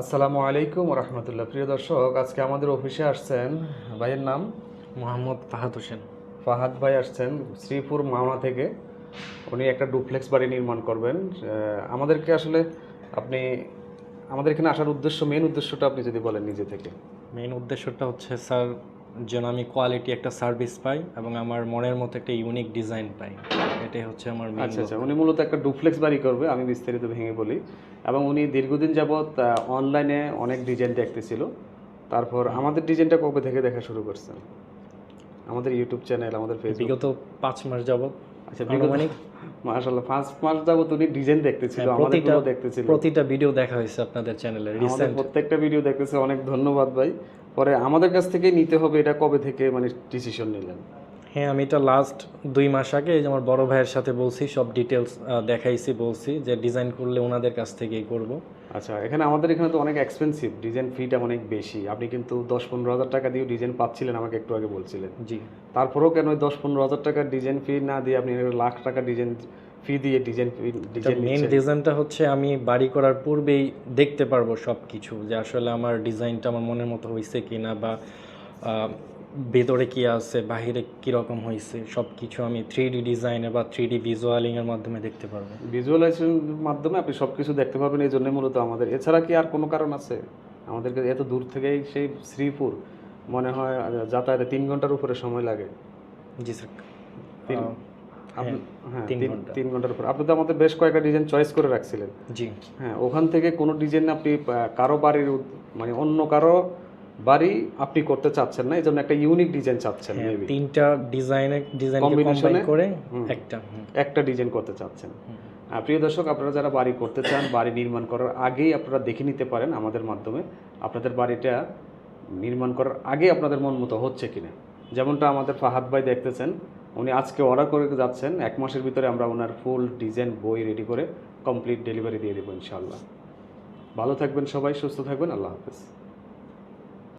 আসসালামু আলাইকুম রহমতুল্লাহ প্রিয় দর্শক আজকে আমাদের অফিসে আসছেন ভাইয়ের নাম? মোহাম্মদ ফাহাদ হোসেন। ফাহাদ ভাই আসছেন শ্রীপুর মাওনা থেকে। উনি একটা ডুপ্লেক্স বাড়ি নির্মাণ করবেন। আমাদেরকে আসলে আপনি আমাদের এখানে আসার উদ্দেশ্য মেন উদ্দেশ্যটা আপনি যদি বলেন নিজে থেকে। মেন উদ্দেশ্যটা হচ্ছে স্যার যেন আমি কোয়ালিটি একটা সার্ভিস পাই এবং আমার মনের মতো একটা ইউনিক ডিজাইন পাই। এটাই হচ্ছে আমার আচ্ছা আচ্ছা। উনি মূলত একটা ডুপ্লেক্স বাড়ি করবে আমি বিস্তারিত ভেঙে বলি। এবং উনি দীর্ঘদিন যাবৎ অনলাইনে অনেক ডিজাইন দেখতেছিল। তারপর আমাদের ডিজাইনটা কবে থেকে দেখা শুরু করছেন? আমাদের ইউটিউব চ্যানেল আমাদের ফেসবুক বিগত পাঁচ মাস যাবত আচ্ছা আনুমানিক। মাশাআল্লাহ পাঁচ মাস যাবত উনি ডিজাইন দেখতেছিল হ্যাঁ, আমাদের প্রতিটা দেখতেছিল। প্রতিটা ভিডিও দেখা হয়েছে আপনাদের চ্যানেলে রিসেন্ট প্রত্যেকটা ভিডিও দেখতেছে অনেক ধন্যবাদ ভাই। পরে আমাদের কাছ থেকে নিতে হবে এটা কবে থেকে মানে ডিসিশন নিলেন? হ্যাঁ আমি এটা লাস্ট দুই মাস আগে এই যে আমার বড় ভাইয়ের সাথে বলছি সব ডিটেলস দেখাইছি বলছি যে ডিজাইন করলে ওনাদের কাছ থেকেই করব। আচ্ছা এখানে আমাদের এখানে তো অনেক এক্সপেন্সিভ ডিজাইন ফিটা অনেক বেশি। আপনি কিন্তু দশ পনেরো হাজার টাকা দিয়ে ডিজাইন পাচ্ছিলেন আমাকে একটু আগে বলছিলেন। জি। তারপরেও কেন ওই দশ পনেরো হাজার টাকার ডিজাইন ফি না দিয়ে আপনি লাখ টাকা ডিজাইন ফি দিয়ে ডিজাইন ডিজাইন মেইন ডিজাইনটা হচ্ছে আমি বাড়ি করার পূর্বেই দেখতে পারব সব কিছু যে আসলে আমার ডিজাইনটা আমার মনের মতো হয়েছে কি না বা ভেতরে কি আছে বাহিরে কীরকম হয়েছে সব কিছু আমি থ্রি ডি ডিজাইনে বা থ্রি ডি ভিজুয়ালিংয়ের মাধ্যমে দেখতে পারব। ভিজুয়ালাইজেশনের মাধ্যমে আপনি সব কিছু দেখতে পারবেন এই জন্য মূলত আমাদের। এছাড়া কি আর কোনো কারণ আছে? আমাদেরকে এত দূর থেকেই সেই শ্রীপুর মনে হয় যাতায়াতে তিন ঘণ্টার উপরে সময় লাগে। জি স্যার। তিন- হ্যাঁ তিন ঘণ্টার উপরে। আপনি তো আমাদের বেশ কয়েকটা ডিজাইন চয়েস করে রাখছিলেন। জি। হ্যাঁ ওখান থেকে কোনো ডিজাইন আপনি কারও বাড়ির মানে অন্য কারও বাড়ি আপনি করতে চাচ্ছেন না এই জন্য একটা ইউনিক ডিজাইন চাচ্ছেন হ্যাঁ, তিনটা ডিজাইন কম্বাইন এ? করে একটা একটা ডিজাইন করতে চাচ্ছেন। প্রিয় দর্শক আপনারা যারা বাড়ি করতে চান বাড়ি নির্মাণ করার আগেই আপনারা দেখে নিতে পারেন আমাদের মাধ্যমে আপনাদের বাড়িটা নির্মাণ করার আগে আপনাদের মন মতো হচ্ছে কিনা। যেমনটা আমাদের ফাহাদ ভাই দেখতেছেন উনি আজকে অর্ডার করে যাচ্ছেন এক মাসের ভিতরে আমরা ওনার ফুল ডিজাইন বই রেডি করে কমপ্লিট ডেলিভারি দিয়ে দেবো ইনশাআল্লাহ। ভালো থাকবেন সবাই সুস্থ থাকবেন আল্লাহ হাফেজ।